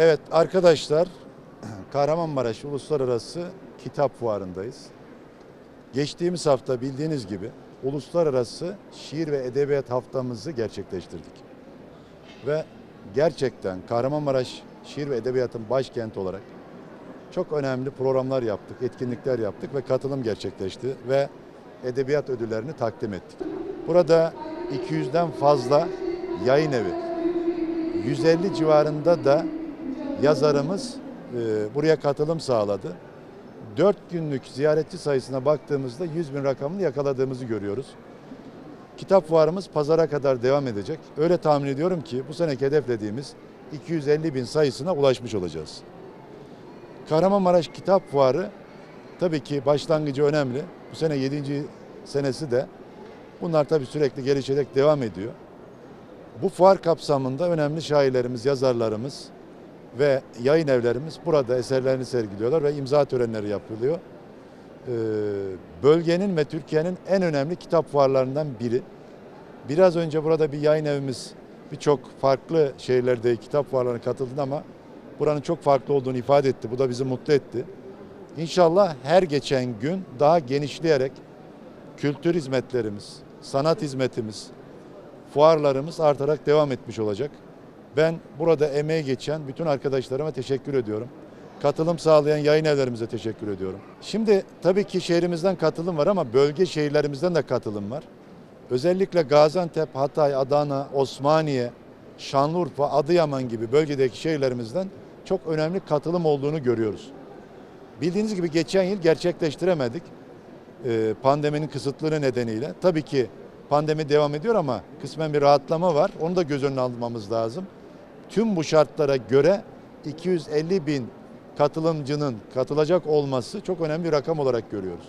Evet arkadaşlar Kahramanmaraş Uluslararası Kitap Fuarı'ndayız. Geçtiğimiz hafta bildiğiniz gibi Uluslararası Şiir ve Edebiyat Haftamızı gerçekleştirdik. Ve gerçekten Kahramanmaraş Şiir ve Edebiyat'ın başkenti olarak çok önemli programlar yaptık, etkinlikler yaptık ve katılım gerçekleşti ve edebiyat ödüllerini takdim ettik. Burada 200'den fazla yayın evi, 150 civarında da yazarımız e, buraya katılım sağladı. 4 günlük ziyaretçi sayısına baktığımızda 100 bin rakamını yakaladığımızı görüyoruz. Kitap fuarımız pazara kadar devam edecek. Öyle tahmin ediyorum ki bu seneki hedeflediğimiz 250 bin sayısına ulaşmış olacağız. Kahramanmaraş Kitap Fuarı tabii ki başlangıcı önemli. Bu sene 7. senesi de bunlar tabii sürekli gelişerek devam ediyor. Bu fuar kapsamında önemli şairlerimiz, yazarlarımız ve yayın evlerimiz burada eserlerini sergiliyorlar ve imza törenleri yapılıyor. Ee, bölgenin ve Türkiye'nin en önemli kitap fuarlarından biri. Biraz önce burada bir yayın evimiz birçok farklı şehirlerde kitap fuarlarına katıldı ama buranın çok farklı olduğunu ifade etti. Bu da bizi mutlu etti. İnşallah her geçen gün daha genişleyerek kültür hizmetlerimiz, sanat hizmetimiz, fuarlarımız artarak devam etmiş olacak. Ben burada emeği geçen bütün arkadaşlarıma teşekkür ediyorum. Katılım sağlayan yayın evlerimize teşekkür ediyorum. Şimdi tabii ki şehrimizden katılım var ama bölge şehirlerimizden de katılım var. Özellikle Gaziantep, Hatay, Adana, Osmaniye, Şanlıurfa, Adıyaman gibi bölgedeki şehirlerimizden çok önemli katılım olduğunu görüyoruz. Bildiğiniz gibi geçen yıl gerçekleştiremedik. Ee, pandeminin kısıtlığı nedeniyle. Tabii ki pandemi devam ediyor ama kısmen bir rahatlama var. Onu da göz önüne almamız lazım. Tüm bu şartlara göre 250 bin katılımcının katılacak olması çok önemli bir rakam olarak görüyoruz.